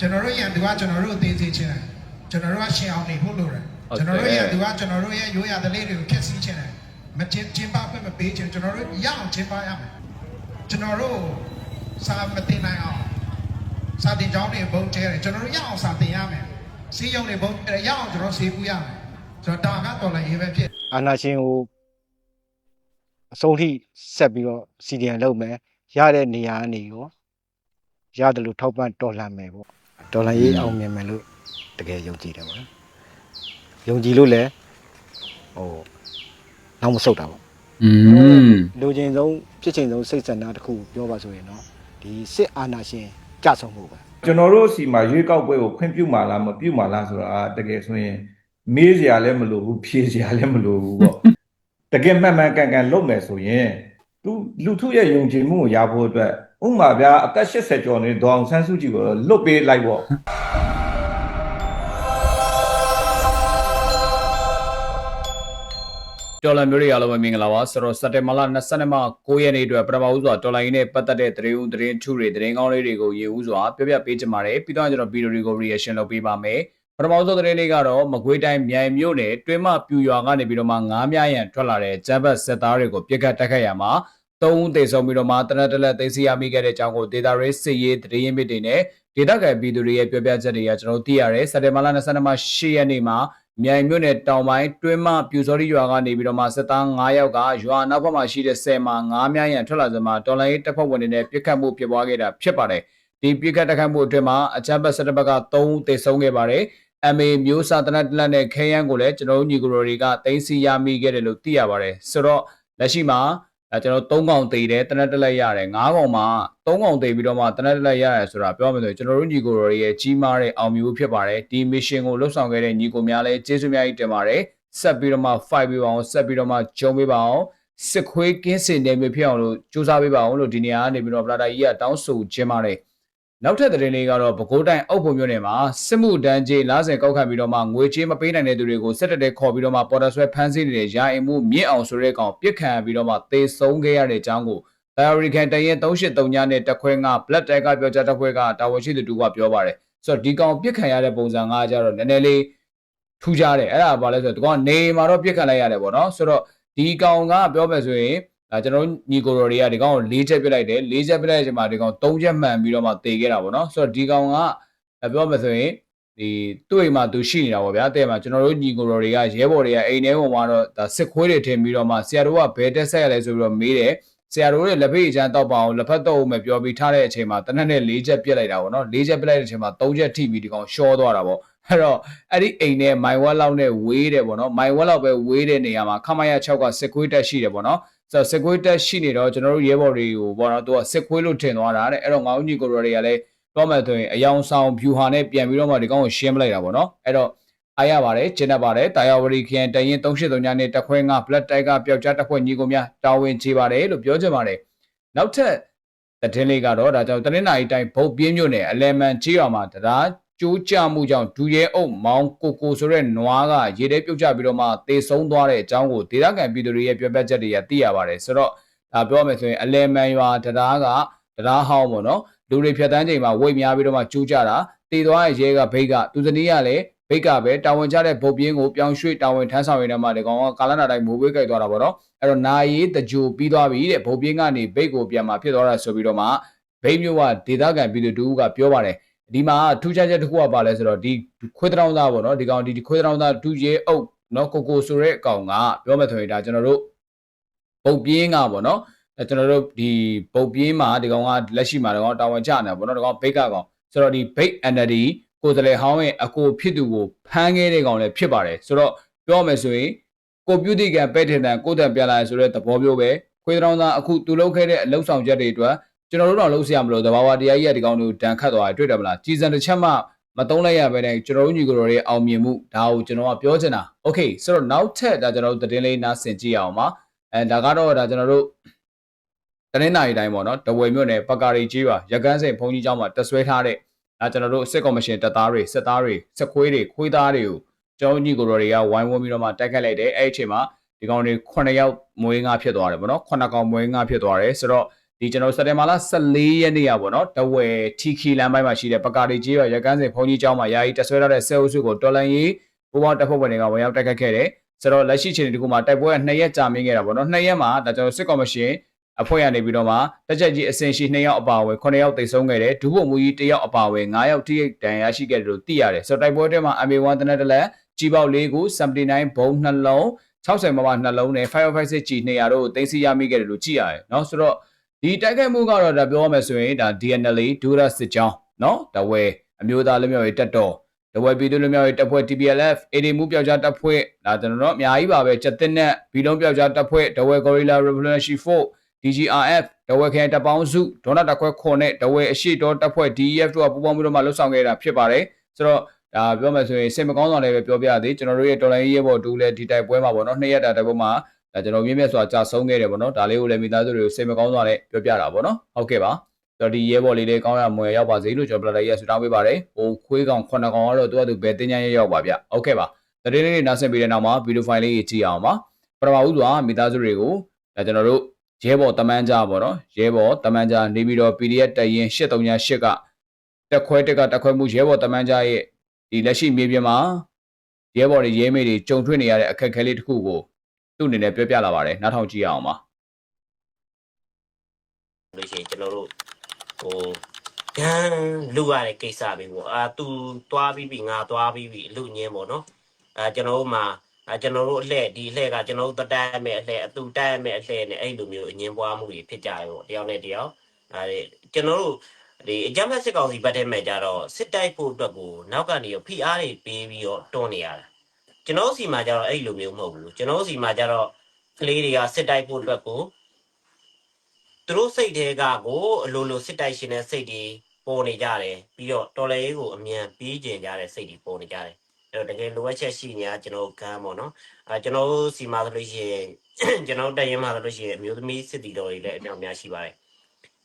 ကျွန်တော်တို့ရန်သူကကျွန်တော်တို့အသေးသေးချင်းတယ်ကျွန်တော်တို့ကရှင်အောင်နေဖို့လိုတယ်ဟုတ်တယ်ကျွန်တော်တို့ရန်သူကကျွန်တော်တို့ရဲ့ရိုးရာဓလေ့တွေကိုဖျက်ဆီးခြင်းတယ်မချင်းချင်းပါခွင့်မပေးခြင်းကျွန်တော်တို့ရအောင်ချင်းပါရမယ်ကျွန်တော်တို့စာမတင်နိုင်အောင်စာတင်ကြောင်းတွေဘုံကျဲတယ်ကျွန်တော်တို့ရအောင်စာတင်ရမယ်စီးရုံတွေဘုံကျဲတယ်ရအောင်ကျွန်တော်ဆေးပူရမယ်ဆိုတော့ဒါကတော်လည်းရေးပဲဖြစ်အာနာရှင်ကိုအဆုံးထိဆက်ပြီးတော့စီဒီယန်လုပ်မယ်ရတဲ့နေရာကနေရောရတယ်လို့ထောက်ပံ့တော်လှန်မယ်ပေါ့ တော်လှန်ရေးအောင်မြင်မယ်လို့တကယ်ယုံကြည်တယ်ပေါ့နော်ယုံကြည်လို့လည်းဟိုနောက်မဆုတ်တာပေါ့อืมလူချင်းဆုံးဖြစ်ချင်းဆုံးစိတ်ဆန္ဒတစ်ခုပြောပါဆိုရင်တော့ဒီစစ်အာဏာရှင်ကြဆုံးမှုပဲကျွန်တော်တို့စီမှာရွေးကောက်ပွဲကိုခွင့်ပြုမှာလားမပြုမှာလားဆိုတာတကယ်ဆိုရင်မေးစရာလည်းမလိုဘူးဖြေစရာလည်းမလိုဘူးပေါ့တကယ်မှန်မှန်ကန်ကန်လုပ်မယ်ဆိုရင်သူလူထုရဲ့ယုံကြည်မှုကိုရဖို့အတွက် ဥပမာဗျာအသက်80ကျော်နေဒေါအောင်ဆန်းစုကြည်ကိုတော့လွတ်ပေးလိုက်ပေါ့တော်လန်မျိုးတွေအားလုံးပဲမင်္ဂလာပါဆိုတော့စက်တင်ဘာလ22မှ9ရက်နေ့အတွက်ပထမဦးစွာတော်လိုင်းနဲ့ပတ်သက်တဲ့သတင်းဦးသတင်းထူတွေသတင်းကောင်းလေးတွေကိုရေဦးစွာပြပြပေးချင်ပါတယ်ပြီးတော့ကျွန်တော်ဗီဒီယိုတွေကို reaction လုပ်ပေးပါမယ်ပထမဆုံးသတင်းလေးကတော့မကွေးတိုင်းမြိုင်မြို့နယ်တွင်းမပြူရွာကနေပြီးတော့မှငားမြရန်ထွက်လာတဲ့ဂျမ်ဘတ်စစ်သားတွေကိုပြစ်ခတ်တိုက်ခတ်ရမှာ သုံးဦးသေဆုံးပြီးတော့မှတနက်တလက်သိမ်းဆီးရမိခဲ့တဲ့အကြောင်းကိုဒေတာရေးစစ်ရေးသတင်းရင်းမြစ်တွေနဲ့ဒေတာကန်ပြည်သူတွေရဲ့ပြောပြချက်တွေကကျွန်တော်တို့သိရတယ်စက်တင်ဘာလ22မှ10ရက်နေ့မှာမြိုင်မြို့နယ်တောင်ပိုင်းတွင်းမပြူစောတိရွာကနေပြီးတော့မှစစ်သား9ယောက်ကရွာနောက်ဘက်မှာရှိတဲ့ဆယ်မှာ9မြရန်ထွက်လာစမှာတော်လိုင်းရေးတပ်ဖွဲ့ဝင်တွေနဲ့ပြစ်ခတ်မှုဖြစ်ပွားခဲ့တာဖြစ်ပါတယ်ဒီပြစ်ခတ်တိုက်ခတ်မှုအတွင်းမှာအကြမ်းဖက်စစ်တပ်ဘက်က3ဦးသေဆုံးခဲ့ပါတယ် MA မျိုးစာတနတ်တလက်နဲ့ခဲယမ်းကိုလည်းကျွန်တော်တို့ညီကိုရိုတွေကတင်စီရမိခဲ့တယ်လို့သိရပါတယ်ဆိုတော့လက်ရှိမှာ အဲကျွန်တော်သုံးကောင်သေးတယ်တနက်တက်လက်ရတယ်ငါးကောင်မှာသုံးကောင်သေးပြီးတော့မှတနက်တက်လက်ရတယ်ဆိုတာပြောမယ်ဆိုရင်ကျွန်တော်တို့ညီကိုတို့ရဲ့ကြီးမားတဲ့အောင်မြင်မှုဖြစ်ပါတယ်ဒီ mission ကိုလှုပ်ဆောင်ခဲ့တဲ့ညီကိုများလည်းကျေးဇူးများကြီးတင်ပါတယ်ဆက်ပြီးတော့မှ fight ပေးပါအောင်ဆက်ပြီးတော့မှဂျုံပေးပါအောင်စစ်ခွေးကင်းစင်နေပြီဖြစ်အောင်လို့စူးစမ်းပေးပါအောင်လို့ဒီနေရာကနေပြီးတော့ဗလာဒါကြီးကတောင်းဆိုခြင်းပါတယ် နောက်ထပ်သတင်းလေးကတော့ပဲခူးတိုင်းအုပ်ဖို့မြို့နယ်မှာစစ်မှုတန်းကြီးလားစင်ကောက်ခံပြီးတော့မှငွေချေးမပေးနိုင်တဲ့သူတွေကိုစစ်တပ်တဲ့ခေါ်ပြီးတော့မှပေါ်တာဆွဲဖမ်းဆီးနေတဲ့ရာအိမ်မှုမြင့်အောင်ဆိုတဲ့ကောင်ပြစ်ခတ်ပြီးတော့မှသေဆုံးခဲ့ရတဲ့အကြောင်းကို Diary ခံတရင်383ညနဲ့တက်ခွဲက Black Tag ကပြောကြားတက်ခွဲကတာဝန်ရှိသူတူကပြောပါတယ်ဆိုတော့ဒီကောင်ပြစ်ခံရတဲ့ပုံစံကကြတော့နည်းနည်းလေးထူးခြားတယ်အဲ့ဒါဘာလဲဆိုတော့ဒီကောင်ကနေမှာတော့ပြစ်ခံလိုက်ရတယ်ပေါ့နော်ဆိုတော့ဒီကောင်ကပြောမယ်ဆိုရင် ဒါကျွန်တော်တို့ညီကိုရိုတွေကဒီကောင်ကို၄ချက်ပြစ်လိုက်တယ်၄ချက်ပြစ်လိုက်တဲ့အချိန်မှာဒီကောင်၃ချက်မှန်ပြီးတော့မှတေခဲ့တာပေါ့နော်ဆိုတော့ဒီကောင်ကပြောမယ်ဆိုရင်ဒီသူ့အိမ်မှာသူရှိနေတာပေါ့ဗျာတဲ့မှာကျွန်တော်တို့ညီကိုရိုတွေကရဲဘော်တွေကအိမ်ထဲပေါ်မှာတော့ဒါစစ်ခွေးတွေထင်ပြီးတော့မှဆရာတို့ကဘယ်တက်ဆက်ရလဲဆိုပြီးတော့မေးတယ်ဆရာတို့ရဲ့လက်ဖေးအချမ်းတောက်ပါအောင်လက်ဖက်တော့မယ်ပြောပြီးထားတဲ့အချိန်မှာတနက်နဲ့၄ချက်ပြက်လိုက်တာပေါ့နော်၄ချက်ပြက်လိုက်တဲ့အချိန်မှာ၃ချက်ထိပြီးဒီကောင်ရှောသွားတာပေါ့အဲ့တော့အဲ့ဒီအိမ်နဲ့မိုင်ဝက်လောက်နဲ့ဝေးတယ်ပေါ့နော်မိုင်ဝက်လောက်ပဲဝေးတဲ့နေရာမှာခမရ6ကစစ်ခွေးတက်ရှိတယ်ပေါ့နော် ဆိုတော့စစ်ခွေးတက်ရှိနေတော့ကျွန်တော်တို့ရဲဘော်တွေကိုပေါ့နော်သူကစစ်ခွေးလို့ထင်သွားတာတဲ့အဲ့တော့ငါဦးညီကိုရိုတွေကလည်းတော့မှဆိုရင်အယောင်ဆောင်ဖြူဟာနဲ့ပြန်ပြီးတော့မှဒီကောင်ကိုရှင်းပလိုက်တာပေါ့နော်အဲ့တော့အားရပါတယ်ကျင်းတတ်ပါတယ်တာယာဝရီခရိုင်တရင်383ညနဲ့တက်ခွဲငါ Black Tiger ပျောက်ကြားတက်ခွဲညီကိုများတာဝန်ချေပါတယ်လို့ပြောချင်ပါတယ်နောက်ထပ်သတင်းလေးကတော့ဒါကြောင့်တနင်္လာရီတိုင်းဗုတ်ပြင်းမြို့နယ်အလဲမန်ချေးရွာမှာတရား ကျိုးကြမှုကြောင့်ဒူရဲအုပ်မောင်ကိုကိုဆိုတဲ့နွားကရေထဲပြုတ်ကျပြီးတော့မှတေဆုံးသွားတဲ့အကြောင်းကိုဒေသခံပြည်သူတွေရဲ့ပြောပြချက်တွေကသိရပါတယ်ဆိုတော့ဒါပြောမယ်ဆိုရင်အလဲမန်ရွာတရားကတရားဟောင်းပေါ့နော်လူတွေဖြတ်တန်းချိန်မှာဝိတ်များပြီးတော့မှကျိုးကြတာတည်သွားရဲ့ရဲကဘိတ်ကသူဇနီးကလည်းဘိတ်ကပဲတာဝန်ကျတဲ့ဗုတ်ပြင်းကိုပြောင်းရွှေ့တာဝန်ထမ်းဆောင်ရတဲ့မှာဒီကောင်ကကာလနာတိုင်းမိုးဝေးကြိုက်သွားတာပေါ့နော်အဲ့တော့နာရီတကြိုပြီးသွားပြီတဲ့ဗုတ်ပြင်းကနေဘိတ်ကိုပြန်มาဖြစ်သွားတာဆိုပြီးတော့မှဘိတ်မျိုးကဒေသခံပြည်သူတူကပြောပါတယ် ဒီမှာထူးခြားချက်တစ်ခုကပါလဲဆိုတော့ဒီခွေးတောင်းသားပေါ့နော်ဒီကောင်ဒီခွေးတောင်းသားဒူရဲအုပ်နော်ကိုကိုဆိုတဲ့အကောင်ကပြောမယ်ဆိုရင်ဒါကျွန်တော်တို့ဗုတ်ပြင်းကပေါ့နော်အဲကျွန်တော်တို့ဒီဗုတ်ပြင်းမှာဒီကောင်ကလက်ရှိမှာဒီကောင်တာဝန်ကျနေပေါ့နော်ဒီကောင်ဘိတ်ကကောင်ဆိုတော့ဒီဘိတ် entity ကိုယ်စလဲဟောင်းရဲ့အကိုဖြစ်သူကိုဖမ်းခဲ့တဲ့ကောင်လည်းဖြစ်ပါတယ်ဆိုတော့ပြောမယ်ဆိုရင်ကိုပြုတိကံပဲ့ထင်တန်ကိုတန်ပြန်လာဆိုတဲ့သဘောမျိုးပဲခွေးတောင်းသားအခုသူလုပ်ခဲ့တဲ့အလုပ်ဆောင်ချက်တွေအတွက် ကျွန်တော်တို့တော့လုံးဆရာမလို့တဘာဝတရားကြီးကဒီကောင်တို့တန်ခတ်သွားတယ်တွေ့တယ်မလားကြည်စံတစ်ချက်မှမတုံးလိုက်ရပဲနဲ့ကျွန်တော်တို့ညီကိုတွေအောင်မြင်မှုဒါကိုကျွန်တော်ကပြောချင်တာ okay ဆိုတော့နောက်ထပ်ဒါကျွန်တော်တို့သတင်းလေးနားဆင်ကြည့်အောင်ပါအဲဒါကတော့ဒါကျွန်တော်တို့တနင်္လာရီတိုင်းပေါ့နော်တဝယ်မြို့နယ်ပကာရီကြီးပါရကန်းစိန်ဘုံကြီးကျောင်းမှာတဆွဲထားတဲ့ဒါကျွန်တော်တို့စစ်ကော်မရှင်တပ်သားတွေစစ်သားတွေစစ်ခွေးတွေခွေးသားတွေကိုကျောင်းညီကိုတွေကဝိုင်းဝန်းပြီးတော့မှတိုက်ခတ်လိုက်တယ်အဲ့ဒီအချိန်မှာဒီကောင်တွေ9ယောက်မွေးငါဖြစ်သွားတယ်ပေါ့နော်9ကောင်မွေးငါဖြစ်သွားတယ်ဆိုတော့ ဒီကျွန်တော်စက်တင်ဘာလ14ရက်နေ့ရပေါ့နော်တဝယ်ထီခီလမ်းပိုင်းမှာရှိတဲ့ပကာရီကြီးရရကန်းစင်ဘုံကြီးကျောင်းမှာယာယီတက်ဆွဲထားတဲ့ဆဲအုပ်စုကိုတော်လန်ရေးပူပေါင်းတပ်ဖွဲ့ဝင်တွေကဝင်ရောက်တိုက်ခတ်ခဲ့တယ်ဆိုတော့လက်ရှိချိန်ဒီခုမှာတိုက်ပွဲက2ရက်ကြာမြင့်ခဲ့တာပေါ့နော်2ရက်မှာဒါကျွန်တော်စစ်ကော်မရှင်အဖွဲ့ရနေပြီးတော့မှတက်ချက်ကြီးအစင်ရှိ2ယောက်အပါအဝင်9ယောက်တိတ်ဆုံးခဲ့တယ်ဒုဗိုလ်မှူးကြီး1ယောက်အပါအဝင်9ယောက်တိရဒဏ်ရာရှိခဲ့တယ်လို့သိရတယ်ဆိုတော့တိုက်ပွဲထဲမှာ MA1 တနက်တလက်ကြီးပေါက်၄ခု79ဘုံ2လုံး60မမ2လုံးနဲ့556 G 200တို့တိတ်စီရမိခဲ့တယ်လို့ကြည့်ရတယ်နော်ဆိုတော့ ဒီတိုက်ခိုက်မှုကတော့ဒါပြောရမယ်ဆိုရင်ဒါ DNL ဒူရစစ်ကြောင်းเนาะတဝဲအမျိုးသားလူမျိုးရေးတက်တော်တဝဲပြည်သူလူမျိုးရေးတပ်ဖွဲ့ TPLF AD မှုပြောက်ကြားတပ်ဖွဲ့ဒါကျွန်တော်တို့အများကြီးပါပဲစက်တင်နဲ့ဘီလုံးပြောက်ကြားတပ်ဖွဲ့တဝဲ Gorilla Revolutionary Force DGRF တဝဲခိုင်တပ်ပေါင်းစုဒေါနာတက်ခွဲခွန်နဲ့တဝဲအရှိတော်တပ်ဖွဲ့ DEF တို့ကပူးပေါင်းပြီးတော့မှလှုပ်ဆောင်ခဲ့တာဖြစ်ပါတယ်ဆိုတော့ဒါပြောမယ်ဆိုရင်စိတ်မကောင်းစွာလည်းပဲပြောပြရသေးကျွန်တော်တို့ရဲ့တော်လိုင်းရေးဘော်တူလည်းဒီတိုက်ပွဲမှာပေါ့နော်နှစ်ရက်တာတိုက်ပွဲမှာ ဒါကျွန်တော်မြင့်မြတ်စွာကြာဆုံးခဲ့တယ်ပေါ့နော်ဒါလေးကိုလည်းမိသားစုတွေကိုစိတ်မကောင်းစွာလည်းပြောပြတာပေါ့နော်ဟုတ်ကဲ့ပါဆိုတော့ဒီရဲဘော်လေးလေးကောင်းရမွေရောက်ပါစေလို့ကျွန်တော်ပလာလိုက်ရဆူတောင်းပေးပါတယ်ဟိုခွေးကောင်ခုနှစ်ကောင်ကတော့သူကသူဘယ်တင်းချမ်းရရောက်ပါဗျဟုတ်ကဲ့ပါတရင်လေးနားဆင်ပြီးတဲ့နောက်မှာဗီဒီယိုဖိုင်လေးကြီးကြည့်အောင်ပါပထမဦးစွာမိသားစုတွေကိုဒါကျွန်တော်တို့ရဲဘော်တမန်ကြားပေါ့နော်ရဲဘော်တမန်ကြားနေပြီးတော့ PDF တရင်838ကတက်ခွဲတက်ကတက်ခွဲမှုရဲဘော်တမန်ကြားရဲ့ဒီလက်ရှိမြေပြင်မှာရဲဘော်တွေရဲမေတွေကြုံတွေ့နေရတဲ့အခက်အခဲလေးတစ်ခုကို သူ့အနေနဲ့ပြောပြလာပါတယ်နားထောင်ကြည့်အောင်ပါလို့ရှိရင်ကျွန်တော်တို့ဟိုဂန်လူရတဲ့ကိစ္စပဲပေါ့အာသူသွားပြီးပြီငါသွားပြီးပြီအလူညင်းပေါ့နော်အာကျွန်တော်တို့မှာအာကျွန်တော်တို့အလှဲ့ဒီအလှဲ့ကကျွန်တော်တို့တတိုက်မဲ့အလှဲ့အတူတိုက်မဲ့အလှဲ့နဲ့အဲ့လိုမျိုးအငင်းပွားမှုတွေဖြစ်ကြတယ်ပေါ့တယောက်နဲ့တယောက်အာကျွန်တော်တို့ဒီအကြမ်းဖက်စစ်ကောင်စီဘက်ထဲမှာကြတော့စစ်တိုက်ဖို့အတွက်ကိုနောက်ကနေဖိအားတွေပေးပြီးတော့တွန်းနေရတာ ကျွန်တော်စီမှာကြတော့အဲ့လိုမျိုးမဟုတ်ဘူးကျွန်တော်စီမှာကြတော့ကလေးတွေကစစ်တိုက်ဖို့အတွက်ကိုသူတို့စိတ်တွေကကိုအလိုလိုစစ်တိုက်ရှင်တဲ့စိတ်တွေပေါ်နေကြတယ်ပြီးတော့တော်လည်းကိုအမြန်ပြီးကျင်ကြတဲ့စိတ်တွေပေါ်နေကြတယ်အဲ့တော့တကယ်လိုအပ်ချက်ရှိနေတာကျွန်တော်ကမ်းပေါ့နော်အဲကျွန်တော်စီမှာဆိုလို့ရှိရင်ကျွန်တော်တက်ရင်မှာဆိုလို့ရှိရင်အမျိုးသမီးစစ်တီတော်တွေလည်းအများများရှိပါတယ်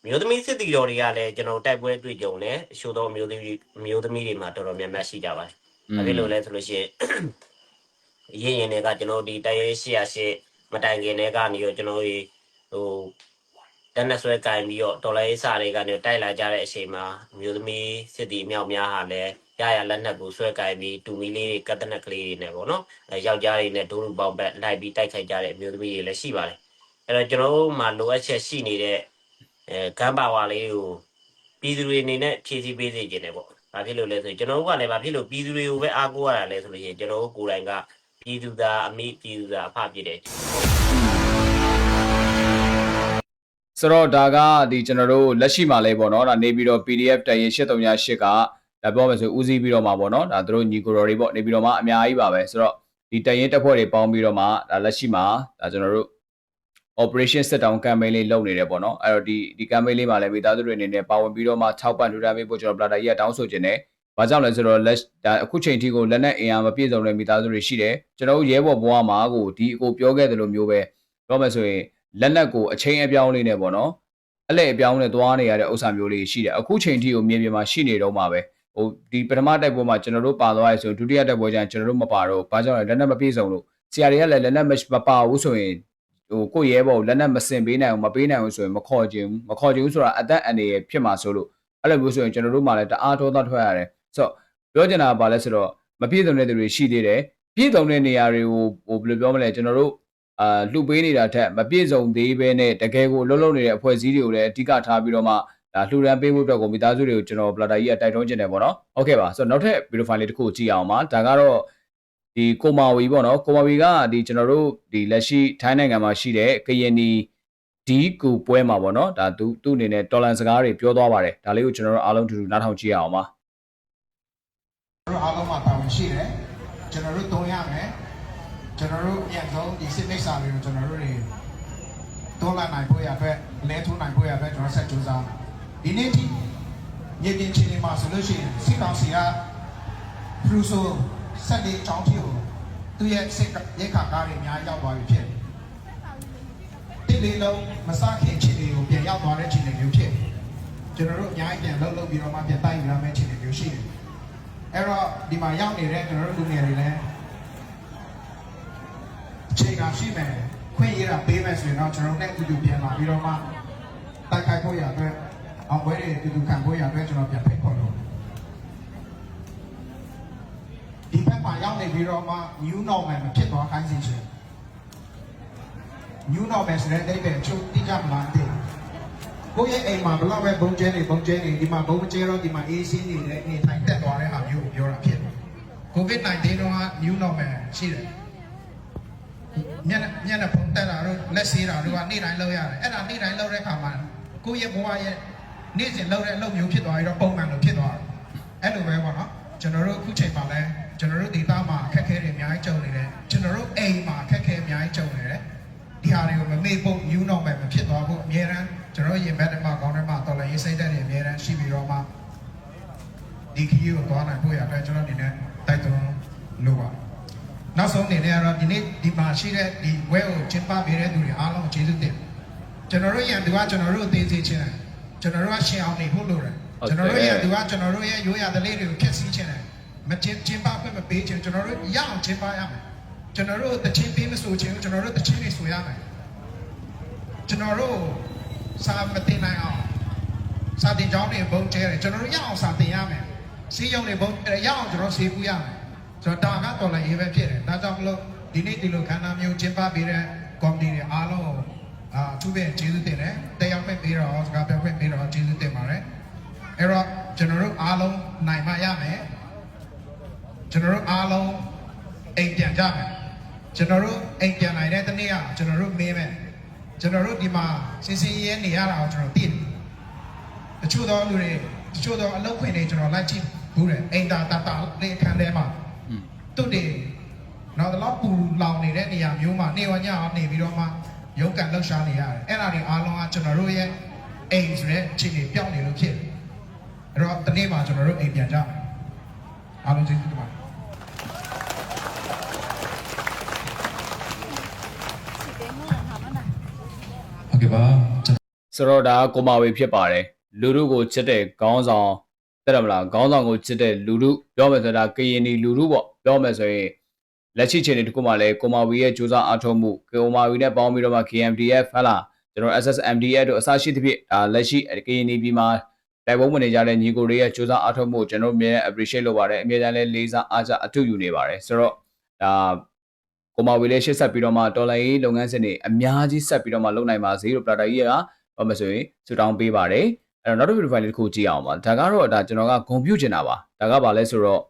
အမျိုးသမီးစစ်တီတော်တွေကလည်းကျွန်တော်တိုက်ပွဲတွေ့ကြုံတယ်အရှိုးသောအမျိုးသမီးအမျိုးသမီးတွေမှာတော်တော်များများရှိကြပါတယ်อืมအဲ့ဒီလိုလဲဆိုလို့ရှိရင် ရင်းရင်တွေကကျွန်တော်ဒီတိုက်ရဲရှိရရှိမတိုင်ခင်တွေကနေရောကျွန်တော်ဒီဟိုတနက်ဆွဲကင်ပြီးတော့ဒေါ်လာရေးစာတွေကနေတိုက်လာကြတဲ့အချိန်မှာအမျိုးသမီးစစ်တီအမြောက်များဟာလည်းရရလက်နက်ကိုဆွဲကင်ပြီးတူမီလေးတွေကတ်တနက်ကလေးတွေနဲ့ပေါ့နော်အဲယောက်ျားတွေနဲ့ဒိုးလူပေါက်ဘက်လိုက်ပြီးတိုက်ခိုက်ကြတဲ့အမျိုးသမီးတွေလည်းရှိပါတယ်အဲ့တော့ကျွန်တော်တို့မှာလိုအပ်ချက်ရှိနေတဲ့အဲဂမ်ပါဝါလေးကိုပြည်သူတွေအနေနဲ့ဖြည့်ဆည်းပေးစေခြင်းတယ်ပေါ့ဘာဖြစ်လို့လဲဆိုရင်ကျွန်တော်တို့ကလည်းဘာဖြစ်လို့ပြည်သူတွေကိုပဲအားကိုးရတာလဲဆိုလို့ရှိရင်ကျွန်တော်တို့ကိုယ်တိုင်က ပြည်သူသားအမိပြည်သူသားအဖဖြစ်တယ်ဆိုတော့ဒါကဒီကျွန်တော်တို့လက်ရှိမှာလဲပေါ့နော်ဒါနေပြီးတော့ PDF တရင်838ကဒါပြောမယ်ဆိုဦးစီးပြီးတော့မှာပေါ့နော်ဒါတို့ညီကိုတော်တွေပေါ့နေပြီးတော့မှအများကြီးပါပဲဆိုတော့ဒီတရင်တက်ဖွဲ့တွေပေါင်းပြီးတော့မှဒါလက်ရှိမှာဒါကျွန်တော်တို့ operation set down campaign လေးလုပ်နေတယ်ပေါ့နော်အဲ့တော့ဒီဒီ campaign လေးမှာလည်းမိသားစုတွေအနေနဲ့ပါဝင်ပြီးတော့မှ6ပတ်ထူထားပေးဖို့ကျွန်တော် Plata ကြီးကတောင်းဆိုခြင်းနဲ့ ဘာကြောင့်လဲဆိုတော့လက်ဒါအခုချိန်ထိကိုလက်နက်အင်အားမပြည့်စုံတဲ့မိသားစုတွေရှိတယ်ကျွန်တော်တို့ရဲဘော်ဘဝမှာကိုဒီအကိုပြောခဲ့တယ်လို့မျိုးပဲပြောမယ်ဆိုရင်လက်နက်ကိုအချိန်အပြောင်းလေးနဲ့ပေါ့နော်အလဲအပြောင်းနဲ့သွားနေရတဲ့ဥစ္စာမျိုးလေးရှိတယ်အခုချိန်ထိကိုမြေပြင်မှာရှိနေတော့မှာပဲဟိုဒီပထမတိုက်ပွဲမှာကျွန်တော်တို့ပါသွားရဲဆိုဒုတိယတိုက်ပွဲကျရင်ကျွန်တော်တို့မပါတော့ဘာကြောင့်လဲလက်နက်မပြည့်စုံလို့ဆရာတွေကလည်းလက်နက်မပါဘူးဆိုရင်ဟိုကိုယ့်ရဲဘော်လက်နက်မစင်ပေးနိုင်အောင်မပေးနိုင်အောင်ဆိုရင်မခေါ်ခြင်းမခေါ်ခြင်းဆိုတာအသက်အန္တရာယ်ဖြစ်မှာဆိုလို့အဲ့လိုမျိုးဆိုရင်ကျွန်တော်တို့မှလည်းတအားတော်တော်ထွက်ရတယ် ဆိုတော့ပြောချင်တာကဘာလဲဆိုတော့မပြည့်စုံတဲ့သူတွေရှိသေးတယ်ပြည့်စုံတဲ့နေရာတွေကိုဟိုဘယ်လိုပြောမလဲကျွန်တော်တို့အာလှုပ်ပေးနေတာထက်မပြည့်စုံသေးဘဲနဲ့တကယ်ကိုအလုံးလုံးနေတဲ့အဖွဲ့အစည်းတွေကိုလည်းအဓိကထားပြီးတော့မှဒါလှူဒန်းပေးဖို့အတွက်ကိုမိသားစုတွေကိုကျွန်တော်ပလာတာကြီးကတိုက်တွန်းခြင်းတယ်ပေါ့နော်။ဟုတ်ကဲ့ပါဆိုတော့နောက်ထပ်ဗီဒီယိုဖိုင်လေးတစ်ခုကြည့်အောင်ပါဒါကတော့ဒီကိုမာဝီပေါ့နော်ကိုမာဝီကဒီကျွန်တော်တို့ဒီလက်ရှိထိုင်းနိုင်ငံမှာရှိတဲ့ကရင်နီဒီကူပွဲမှာပေါ့နော်ဒါသူသူ့အနေနဲ့တော်လန်စကားတွေပြောသွားပါတယ်ဒါလေးကိုကျွန်တော်တို့အားလုံးတူတူနားထောင်ကြည့်အောင်ပါကျွန် တော်အားလုံးမှာပါဝင်ရှိတယ်ကျွန်တော်တို့တုံးရမယ်ကျွန်တော်တို့အရင်ဆုံးဒီစစ်မိတ်စာတွေကိုကျွန်တော်တို့တွေတွန်းလာနိုင်ဖို့ရအတွက်လဲထုံးနိုင်ဖို့ရအတွက်ကျွန်တော်ဆက်ကြိုးစားဒီနေ့ထိမြေပြင်ချင်းတွေမှာဆိုလို့ရှိရင်စစ်ကောင်စီကဖရူဆိုဆက်လေးချောင်းတီကိုသူရဲ့စစ်ရဲခါကားတွေအများကြီးရောက်သွားပြီဖြစ်တယ်တိလေးလုံးမစခင်ချင်းတွေကိုပြန်ရောက်သွားတဲ့ချင်းတွေမျိုးဖြစ်တယ်ကျွန်တော်တို့အများကြီးပြန်လှုပ်လှုပ်ပြီးတော့မှပြန်တိုက်ယူရမယ့်ချင်းတွေမျိုးရှိတယ် အဲ့တော့ဒီမှာရောက်နေတဲ့ကျွန်တော်တို့လူငယ်တွေလည်းအခြေခံရှိမယ်ခွင့်ရတာပေးမယ်ဆိုရင်တော့ကျွန်တော်တို့နဲ့အတူတူပြန်လာပြီးတော့မှတိုက်ခိုက်ဖို့ရအတွက်အောင်ပွဲတွေတူတူခံဖို့ရအတွက်ကျွန်တော်ပြန်ဖိတ်ခေါ်လို့ဒီဘက်မှာရောက်နေပြီးတော့မှ new normal မဖြစ်သွားခိုင်းစီရှင် new normal ဆိုတဲ့အဓိပ္ပာယ်ချုပ်တိကျမလားတဲ့ ကိုယ့်ရဲ့အိမ်မှာဘလောက်ပဲဘုံကျဲနေဘုံကျဲနေဒီမှာဘုံမကျဲတော့ဒီမှာ AC နေတဲ့အနေထိုင်တက်သွားတဲ့ဟာမျိုးကိုပြောတာဖြစ်တယ် COVID-19 တော့ new normal ရှိတယ်ညနေညနေဖုန်းတက်တာတို့လက်ဆေးတာတို့ကနေ့တိုင်းလုပ်ရတယ်အဲ့ဒါနေ့တိုင်းလုပ်တဲ့အခါမှာကိုယ့်ရဲ့ဘဝရဲ့နေ့စဉ်လုပ်တဲ့အလုပ်မျိုးဖြစ်သွားပြီးတော့ပုံမှန်လိုဖြစ်သွားတယ်အဲ့လိုပဲပေါ့နော်ကျွန်တော်တို့အခုချိန်မှာလဲကျွန်တော်တို့ဒေသမှာအခက်အခဲတွေအများကြီးကြုံနေတယ်ကျွန်တော်တို့အိမ်မှာအခက်အခဲအများကြီးကြုံနေတယ်ဒီဟာတွေကိုမမေ့ဖို့ new normal မဖြစ်သွားဖို့အများရန် ကျွန်တော်ရင်ဘက်တမကောင်းတဲ့မှာတော်လည်းရေးစိတ်တဲ့တွေအများရန်ရှိပြီးတော့မှဒီခရီးကိုသွားနိုင်ဖို့ရအတွက်ကျွန်တော်အနေနဲ့တိုက်တွန်းလိုပါတယ်နောက်ဆုံးအနေနဲ့ကတော့ဒီနေ့ဒီမှာရှိတဲ့ဒီဝဲကိုကျင်းပပေးတဲ့သူတွေအားလုံးကိုကျေးဇူးတင်ကျွန်တော်တို့ရန်သူကကျွန်တော်တို့အသေးသေးချင်းတယ်ကျွန်တော်တို့ကရှင်အောင်နေဖို့လိုတယ်ကျွန်တော်တို့ရန်သူကကျွန်တော်တို့ရဲ့ရိုးရာဓလေ့တွေကိုဖျက်ဆီးခြင်းတယ်မကျင်းကျင်းပခွင့်မပေးခြင်းကျွန်တော်တို့ရအောင်ကျင်းပရမယ်ကျွန်တော်တို့တချင်းပေးမဆိုခြင်းကျွန်တော်တို့တချင်းတွေဆိုရမယ်ကျွန်တော်တို့ စာမတင်နိုင်အောင်စာတင်ကြောင်းတွေဘုံကျဲတယ်ကျွန်တော်တို့ရအောင်စာတင်ရမယ်စီးရုံတွေဘုံကျဲတယ်ရအောင်ကျွန်တော်ဆေးကူးရမယ်ဆိုတော့ဒါကတော့လည်းရေးပဲဖြစ်တယ်ဒါကြောင့်မလို့ဒီနေ့ဒီလိုခန္ဓာမျိုးကျင်းပပေးတဲ့ကော်မတီတွေအားလုံးကိုအာသူပဲကျေးဇူးတင်တယ်တရားမဲ့ပေးတော့စကားပြောခွင့်ပေးတော့ကျေးဇူးတင်ပါတယ်အဲ့တော့ကျွန်တော်တို့အားလုံးနိုင်မှရမယ်ကျွန်တော်တို့အားလုံးအိမ်ပြန်ကြမယ်ကျွန်တော်တို့အိမ်ပြန်နိုင်တဲ့တနေ့ကကျွန်တော်တို့မေးမယ် ကျွန်တော်တို့ဒီမှာစင်စင်ရဲရဲနေရတာကိုကျွန်တော်သိတယ်တချို့သောလူတွေတချို့သောအလုပ်ခွင်တွေကျွန်တော်လိုက်ကြည့်ဘူးတယ်အိမ်တာတာတာလေးအခန်းထဲမှာอืมတုတ်တယ်နောက်တော့ပူလောင်နေတဲ့နေရာမျိုးမှာနေဝညအောင်နေပြီးတော့မှရုပ်ကန်လှုပ်ရှားနေရတယ်အဲ့ဒါတွေအားလုံးကကျွန်တော်တို့ရဲ့အိမ်ဆိုတဲ့အခြေအနေပြောင်းနေလို့ဖြစ်တယ်အဲ့တော့ဒီနေ့မှာကျွန်တော်တို့အိမ်ပြန်ကြမယ်အားလုံးကျေးဇူးတင်ပါတယ် ဟုတ်ကဲ့ပါကျွန်ဆိုတော့ဒါကိုမာဝေဖြစ်ပါတယ်လူလူကိုချစ်တဲ့ခေါင်းဆောင်တဲ့မလားခေါင်းဆောင်ကိုချစ်တဲ့လူလူပြောမယ်ဆိုတာကရင်နီလူလူပေါ့ပြောမယ်ဆိုရင်လက်ရှိချိန်တွေတခုမှလည်းကိုမာဝေရဲ့စူးစမ်းအားထုတ်မှုကိုမာဝေနဲ့ပေါင်းပြီးတော့မှ KMDF ဟလာကျွန်တော် SSMDF တို့အစရှိသဖြင့်ဒါလက်ရှိကရင်နီပြည်မှာတိုက်ပွဲဝင်နေကြတဲ့ညီကိုတွေရဲ့စူးစမ်းအားထုတ်မှုကျွန်တော်အမြဲ appreciate လုပ်ပါတယ်အမြဲတမ်းလည်းလေးစားအားကြအထူးယူနေပါတယ်ဆိုတော့ဒါ ကိုမာဝေလေးရှစ်ဆက်ပြီးတော့မှတော်လိုင်းရေးလုပ်ငန်းစဉ်တွေအများကြီးဆက်ပြီးတော့မှလုပ်နိုင်ပါစေလို့ပလာတာကြီးကဘာမဆိုရင်ဆူတောင်းပေးပါတယ်အဲ့တော့နောက်တစ်ဗီဒီယိုဖိုင်လေးတစ်ခုကြည့်အောင်ပါဒါကတော့ဒါကျွန်တော်ကဂုံပြုတ်ချင်တာပါဒါကဘာလဲဆိုတော့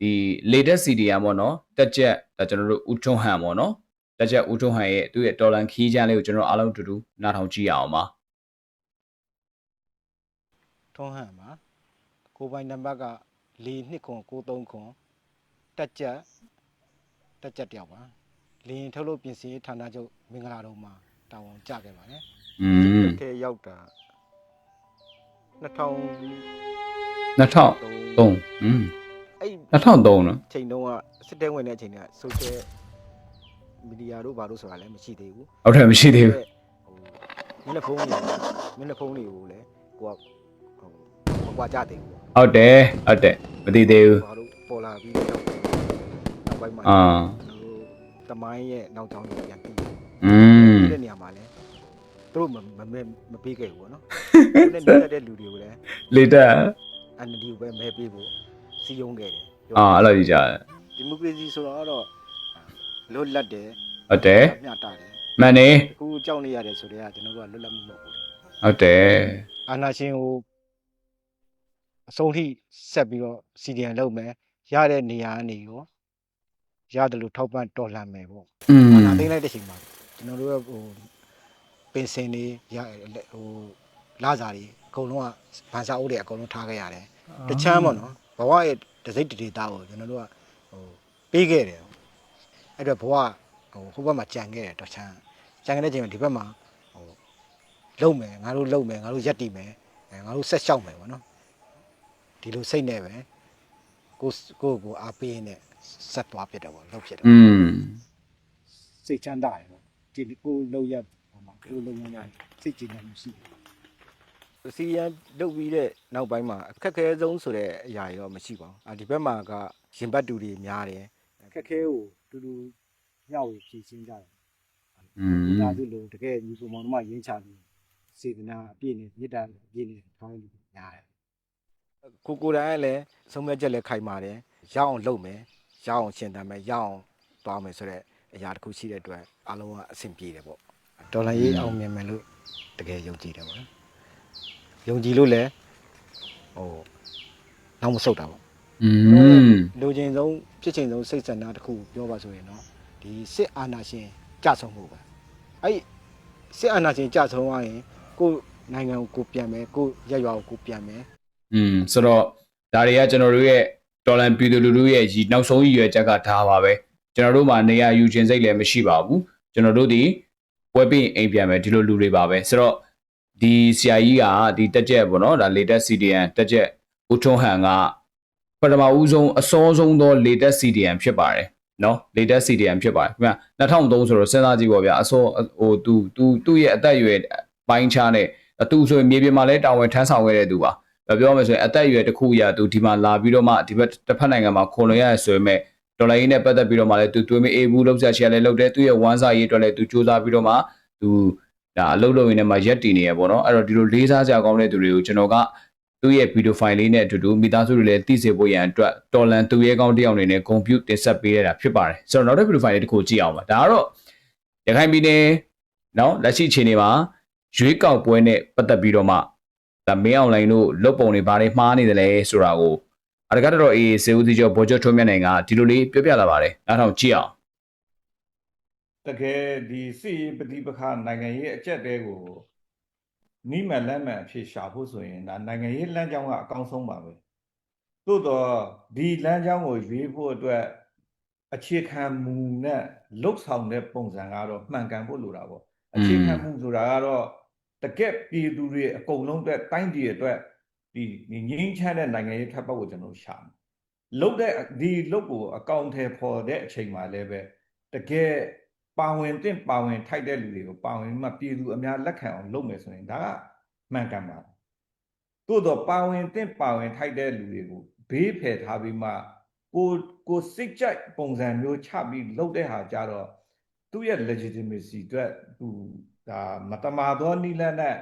ဒီ latest CDM ပေါ့နော်တက်ချက်ဒါကျွန်တော်တို့ဦးထွန်းဟန်ပေါ့နော်တက်ချက်ဦးထွန်းဟန်ရဲ့သူ့ရဲ့တော်လန်ခီးချမ်းလေးကိုကျွန်တော်အားလုံးတူတူနားထောင်ကြည့်ရအောင်ပါထုံးဟန်ပါကိုပိုင်နံပါတ်က42ခွန်93ခွန်တက်ကြက်တက်ကြက်တယောက်ပါ လင်းထုတ်လို့ပြင်စင်ရေးဌာနချုပ်မင်္ဂလာတော်မှာတာဝန်ကြခဲ့ပါတယ် อืม ကဲရောက်တာ2000 2003อืม အဲ့ 2003နော် ချိန်တုန်းကစစ်တဲဝင်တဲ့အချိန်က social media တို့ဘာလို့ဆိုတာလည်းမရှိသေးဘူး ဟုတ်တယ်မရှိသေးဘူး ဟိုမျက်နှာဖုန်းတွေမျက်နှာဖုန်းတွေကိုလည်းကိုကဟိုမကွာကြသေးဘူးပေါ့ ဟုတ်တယ်ဟုတ်တယ်မသိသေးဘူး ဘာလို့ပေါ်လာပြီးတော့နောက်ပိုင်းမှာ အာ ဟို တမိုင်းရဲ့နောက်ကြောင်းကိုပြန်ပြီးอืมဒီတဲ့နေရာမှာလည်းသူတို့မမမမပေးခဲ့ဘူးပေါ့နော်သူနဲ့နေတတ်တဲ့လူတွေကိုလည်းလေတက် NLD ကိုပဲမဲပေးဖို့စီယုံခဲ့တယ်အာအဲ့လိုကြီးကြတယ်ဒီမိုကရေစီဆိုတော့လွတ်လပ်တယ်ဟုတ်တယ်မျှတတယ်မှန်နေအခုကြောက်နေရတယ်ဆိုတော့ကျွန်တော်တို့ကလွတ်လပ်မှုမဟုတ်ဘူးလေဟုတ်တယ်အာနာရှင်ကိုအဆုံးထိဆက်ပြီးတော့ CDN လုပ်မယ်ရတဲ့နေရာကနေရော ရတယ်လို့ထောက်ပံ့တော်လှန်မယ်ပေါ့อืมအာနာသိမ့်လိုက်တဲ့ချိန်မှာကျွန်တော်တို့ကဟိုပင်စင်တွေရဟိုလာစာတွေအကုန်လုံးကဗန်စာအုပ်တွေအကုန်လုံးထားခဲ့ရတယ်တချမ်းပေါ့နော်ဘဝရဲ့တစိတ်တဒေတာကိုကျွန်တော်တို့ကဟိုပေးခဲ့တယ်အဲ့တော့ဘဝဟိုဟိုဘက်မှာကြံခဲ့တယ်တချမ်းကြံခဲ့တဲ့ချိန်မှာဒီဘက်မှာဟိုလုံမယ်ငါတို့လုံမယ်ငါတို့ရက်တည်မယ်အဲငါတို့ဆက်လျှောက်မယ်ပေါ့နော်ဒီလိုစိတ်နဲ့ပဲ ကိုကိုကိုအားပေးနေဆက်သွားဖြစ်တယ်ပေါ့လှုပ်ဖြစ်တယ် อืม စိတ်ချမ်းသာတယ်ပေါ့ဒီကိုလောက်ရဟိုမှာကိုလုံရစိတ်ကြည်နေမှုရှိတယ်စီရန်လုပ်ပြီးတဲ့နောက်ပိုင်းမှာအခက်ခဲဆုံးဆိုတဲ့အရာရောမရှိပါဘူးအာဒီဘက်မှာကရင်ဘတ်တူတွေများတယ်အခက်ခဲကိုတူတူမျှဝေဖြည့်ရှင်းကြတယ် อืม ဒါသူလိုတကယ်ညီကိုမောင်တို့မှရင်းချပြီး စေတနာအပြည့်နဲ့မေတ္တာအပြည့်နဲ့ထောင်းလူညာတယ် ကိုကိုယ်တိုင်ကလည်းဆုံးဖြတ်ချက်လည်းခိုင်ပါတယ်ရအောင်လုပ်မယ်ရအောင်ရှင်းတမ်းမယ်ရအောင်သွားမယ်ဆိုတော့အရာတစ်ခုရှိတဲ့အတွက်အားလုံးကအဆင်ပြေတယ်ပေါ့ဒေါ်လာရေးအောင်မြင်မယ်လို့တကယ်ယုံကြည်တယ်ပေါ့နော်ယုံကြည်လို့လည်းဟိုနောက်မဆုတ်တာပေါ့อืมလူချင်းဆုံးဖြစ်ချင်းဆုံးစိတ်ဆန္ဒတစ်ခုပြောပါဆိုရင်တော့ဒီစစ်အာဏာရှင်ကြဆုံးမှုပဲအဲ့စစ်အာဏာရှင်ကြဆုံးသွားရင်ကိုယ်နိုင်ငံကိုကိုယ်ပြန်မယ်ကိုယ်ရက်ရွာကိုကိုယ်ပြန်မယ် อืมဆိုတော့ဒါတွေကကျွန်တော်တို့ရဲ့တော်လန်ပြည်သူလူထုရဲ့ရည်နောက်ဆုံးရည်ရွယ်ချက်ကဒါပါပဲကျွန်တော်တို့မှာနေရာယူခြင်းစိတ်လည်းမရှိပါဘူးကျွန်တော်တို့ဒီပွဲပြီးအိမ်ပြန်မယ်ဒီလိုလူတွေပါပဲဆိုတော့ဒီဆရာကြီးကဒီတက်ချက်ပေါ့နော်ဒါ latest CDN တက်ချက်ဦးထွန်းဟန်ကပထမဦးဆုံးအစောဆုံးသော latest CDN ဖြစ်ပါတယ်နော် latest CDN ဖြစ်ပါတယ်ခင်ဗျ2003ဆိုတော့စဉ်းစားကြည့်ပါဗျာအစောဟိုသူသူသူ့ရဲ့အသက်အရွယ်ပိုင်းခြားနဲ့သူဆိုရင်မြေပြင်မှာလည်းတာဝန်ထမ်းဆောင်ခဲ့တဲ့သူပါ ပြောမယ်ဆိုရင်အသက်အရွယ်တစ်ခုအရာသူဒီမှာလာပြီးတော့မှဒီဘက်တစ်ဖက်နိုင်ငံမှာခွန်လွှဲရဆိုပေမဲ့ဒေါ်လာရင်းနဲ့ပတ်သက်ပြီးတော့မှလည်းသူတွေးမအေးဘူးလောက်ဆက်ချင်လည်းလောက်တယ်သူရဲ့ဝမ်းစာရေးအတွက်လည်းသူစူးစမ်းပြီးတော့မှသူဒါအလုပ်လုပ်ရင်းနဲ့မှရက်တည်နေရပေါ့နော်အဲ့တော့ဒီလိုလေးစားကြကောင်းတဲ့သူတွေကိုကျွန်တော်ကသူ့ရဲ့ဗီဒီယိုဖိုင်လေးနဲ့အတူတူမိသားစုတွေလည်းသိစေဖို့ရန်အတွက်တော်လန်သူရဲကောင်းတစ်ယောက်အနေနဲ့ဂုဏ်ပြုတင်ဆက်ပေးရတာဖြစ်ပါတယ်ဆိုတော့နောက်တစ်ဗီဒီယိုဖိုင်လေးတစ်ခုကြည့်အောင်ပါဒါကတော့ရခိုင်ပြည်နယ်နော်လက်ရှိအခြေအနေမှာရွေးကောက်ပွဲနဲ့ပတ်သက်ပြီးတော့မှ ဒါမင်းအွန်လိုင်းတို့လုတ်ပုံတွေဘာတွေမှားနေတယ်လဲဆိုတာကိုအရကတော်အေးစေဦးစီကျော်ဘောကျော်ထွန်းမြတ်နိုင်ကဒီလိုလေးပြောပြလာပါတယ်အားထောင်ကြည့်အောင်တကယ်ဒီစစ်ရေးပဋိပက္ခနိုင်ငံရေးအကျက်တဲကိုနိမလမ်းမှန်အဖြစ်ရှာဖို့ဆိုရင်ဒါနိုင်ငံရေးလမ်းကြောင်းကအကောင်းဆုံးပါပဲသို့တော့ဒီလမ်းကြောင်းကိုရွေးဖို့အတွက်အခြေခံမူနဲ့လှုပ်ဆောင်တဲ့ပုံစံကတော့မှန်ကန်ဖို့လိုတာပေါ့အခြေခံမူဆိုတာကတော့ တကက်ပြည်သူတွေအကုန်လုံးအတွက်တိုင်းပြည်အတွက်ဒီဒီငြိမ်းချမ်းတဲ့နိုင်ငံရေးထပ်ပေါက်ကိုကျွန်တော်ရှာမယ်လုတ်တဲ့ဒီလုတ်ကိုအကောင့်ထဲပေါ်တဲ့အချိန်မှာလည်းပဲတကယ်ပါဝင်တင့်ပါဝင်ထိုက်တဲ့လူတွေကိုပါဝင်မှပြည်သူအများလက်ခံအောင်လုပ်မယ်ဆိုရင်ဒါကမှန်ကန်ပါတယ်သို့တော့ပါဝင်တင့်ပါဝင်ထိုက်တဲ့လူတွေကိုဘေးဖယ်ထားပြီးမှကိုကိုစိတ်ကြိုက်ပုံစံမျိုးချပြီးလုပ်တဲ့ဟာကြတော့သူ့ရဲ့ legitimacy အတွက်သူ ဒါမတမာသောနိလန့်နဲ့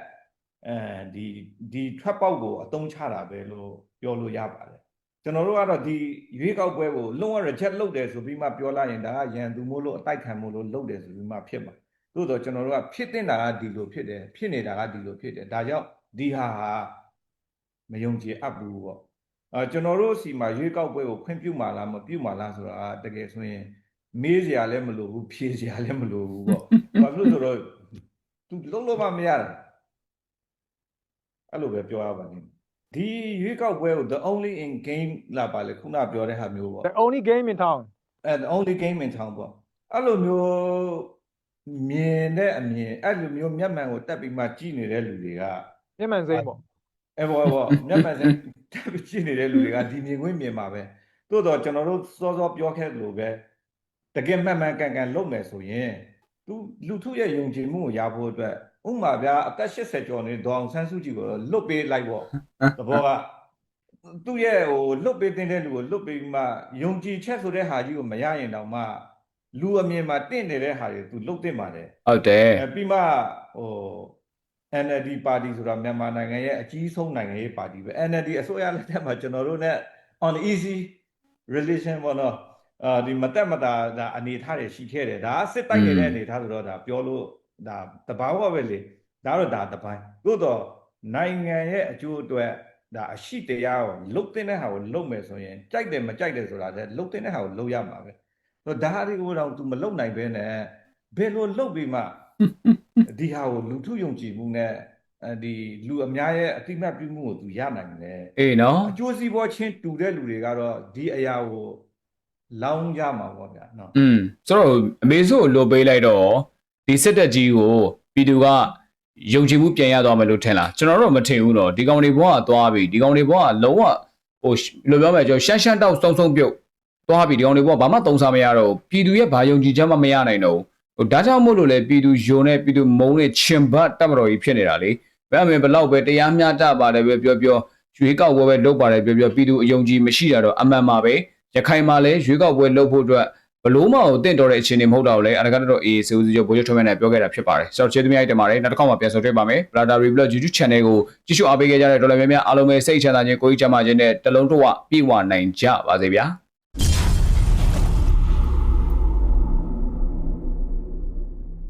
အဲဒီဒီထွက်ပေါက်ကိုအတုံးချတာပဲလို့ပြောလို့ရပါတယ်ကျွန်တော်တို့ကတော့ဒီရွေးကောက်ပွဲကိုလုံးဝ reject လုပ်တယ်ဆိုပြီးမှပြောလိုက်ရင်ဒါကရန်သူမို့လို့အတိုက်ခံမို့လို့လုပ်တယ်ဆိုပြီးမှဖြစ်မှာသို့တော့ကျွန်တော်တို့ကဖြစ်တင်တာကဒီလိုဖြစ်တယ်ဖြစ်နေတာကဒီလိုဖြစ်တယ်ဒါကြောင့်ဒီဟာဟာမယုံကြည်အပ်ဘူးပေါ့အဲကျွန်တော်တို့စီမှာရွေးကောက်ပွဲကိုခွင့်ပြုမှာလားမပြုမှာလားဆိုတာကတကယ်ဆိုရင်မေးစရာလည်းမလိုဘူးဖြေစရာလည်းမလိုဘူးပေါ့ဘာဖြစ်လို့ဆိုတော့ သူလုံးလုံးမမရတာအဲ့လိုပဲပြောရပါလိမ့်မယ်ဒီရွေးကောက်ပွဲကို the only in game လာပါလေခုနပြောတဲ့ဟာမျိုးပေါ့ The only game in town. အဲ the only game in town ပေါ့အဲ့လိုမျိုးမြင်တဲ့အမြင်အဲ့လိုမျိုးမျက်မှန်ကိုတက်ပြီးမှကြည်နေတဲ့လူတွေကမျက်မှန်စိမ်းပေါ့အဲဘောဘောမျက်မှန်စတက်ပြီးကြည်နေတဲ့လူတွေကဒီမြင်ခွင့်မြင်မှာပဲသို့တော့ကျွန်တော်တို့စောစောပြောခဲ့သလိုပဲတကယ်မှန်မှန်ကန်ကန်လုပ်မယ်ဆိုရင် သူလူထုရဲ့ယုံကြည်မှုကိုရဖို့အတွက်ဥပမာဗျာအသက်80ကျော်နေဒေါအောင်ဆန်းစုကြည်ကိုလွတ်ပေးလိုက်ပေါ့သဘောကသူ့ရဲ့ဟိုလွတ်ပေးတင်တဲ့လူကိုလွတ်ပေးပြီးမှယုံကြည်ချက်ဆိုတဲ့ဟာကြီးကိုမရရင်တောင်မှလူအမြင်မှာတင့်နေတဲ့ဟာတွေသူလွတ်တင်ပါတယ်ဟုတ်တယ်အဲပြီးမှဟို NLD ပါတီဆိုတာမြန်မာနိုင်ငံရဲ့အကြီးဆုံးနိုင်ငံရေးပါတီပဲ NLD အစိုးရလက်ထက်မှာကျွန်တော်တို့ ਨੇ on easy relation ပေါ့နော် အာဒီမတက်မတာဒါအနေထားတွေရှိခဲ့တယ်ဒါကစစ်တိုက်နေတဲ့အနေထားဆိုတော့ဒါပြောလို့ဒါတဘာဝပဲလေဒါတော့ဒါတပိုင်းသို့တော့နိုင်ငံရဲ့အကျိုးအတွက်ဒါအရှိတရားကိုလုတ်တဲ့ဟာကိုလုတ်မယ်ဆိုရင်ကြိုက်တယ်မကြိုက်တယ်ဆိုတာလည်းလုတ်တဲ့ဟာကိုလုတ်ရမှာပဲဆိုတော့ဒါတွေကိုတော့ तू မလုတ်နိုင်ဘဲနဲ့ဘယ်လိုလုတ်ပြီးမှဒီဟာကိုလူထုယုံကြည်မှုနဲ့အဲဒီလူအများရဲ့အတိအမှတ်ပြုမှုကိုသူရနိုင်တယ်အေးနော်အကျိုးစီးပွားချင်းတူတဲ့လူတွေကတော့ဒီအရာကို လောင်းရမှာပေါ့ဗျာနော်อืมဆိုတော့အမေစုကိုလိုပေးလိုက်တော့ဒီစစ်တပ်ကြီးကိုပြည်သူကယုံကြည်မှုပြန်ရသွားမယ်လို့ထင်လားကျွန်တော်တို့မထင်ဘူးတော့ဒီကောင်တွေဘဝကသွားပြီဒီကောင်တွေဘဝကလုံးဝဟိုလိုပြောမယ်ကျွန်တော်ရှမ်းရှမ်းတောက်စုံစုံပြုတ်သွားပြီဒီကောင်တွေဘဝဘာမှတုံးစားမရတော့ဘူးပြည်သူရဲ့ဘာယုံကြည်ချက်မှမရနိုင်တော့ဘူးဟိုဒါကြောင့်မို့လို့လေပြည်သူယုံနဲ့ပြည်သူမုံနဲ့ချင်ဘတ်တက်မတော်ကြီးဖြစ်နေတာလေဘယ်အမေဘလောက်ပဲတရားမျှတပါတယ်ပဲပြောပြောရွေးကောက်ပွဲပဲလုပ်ပါတယ်ပြောပြောပြည်သူအယုံကြည်မရှိတာတော့အမှန်ပါပဲ ရခိုင်မှာလည်းရွေးကောက်ပွဲလုပ်ဖို့အတွက်ဘလို့မဟုတ်တင့်တော်တဲ့အခြေအနေမဟုတ်တော့လေအနကတော့အေးစေဦးစီချုပ်ဘိုးချုပ်ထွန်းမြတ်နဲ့ပြောခဲ့တာဖြစ်ပါတယ်ဆိုတော့ကျေးဇူးများတင်ပါတယ်နောက်တစ်ခေါက်မှပြန်ဆုံတွေ့ပါမယ် Brother Revlog YouTube Channel ကိုကြည့်ရှုအားပေးခဲ့ကြတဲ့ဒေါ်လာများများအားလုံးပဲစိတ်ချမ်းသာခြင်းကိုယ်ကြီးချမ်းသာခြင်းနဲ့တလုံးတော့ပြည့်ဝနိုင်ကြပါစေဗျာ